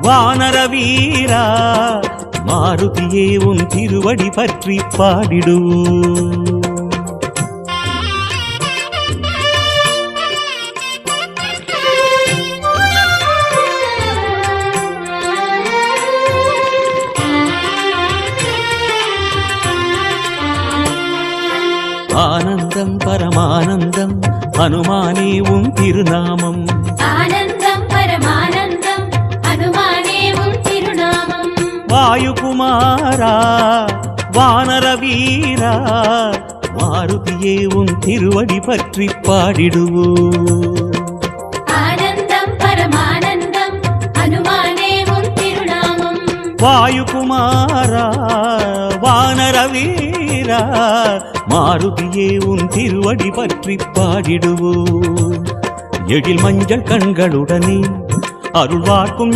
வானர வீரா மாருதியே உன் திருவடி பற்றி பாடிடுவோம் ஆனந்தம் பரமானந்தம் அனுமானே உன் திருநாமம். திருவடி பற்றி பாடிடுவோம் ஆனந்தம் பரமானந்தம் அனுமானே உன் திருநாமம். வாயுகுமாரா வானர வீரா மாருதியே உன் திருவடி பற்றி பாடிடுவோம் எழில் மஞ்சள் கண்களுடனே அருள்வார்க்கும்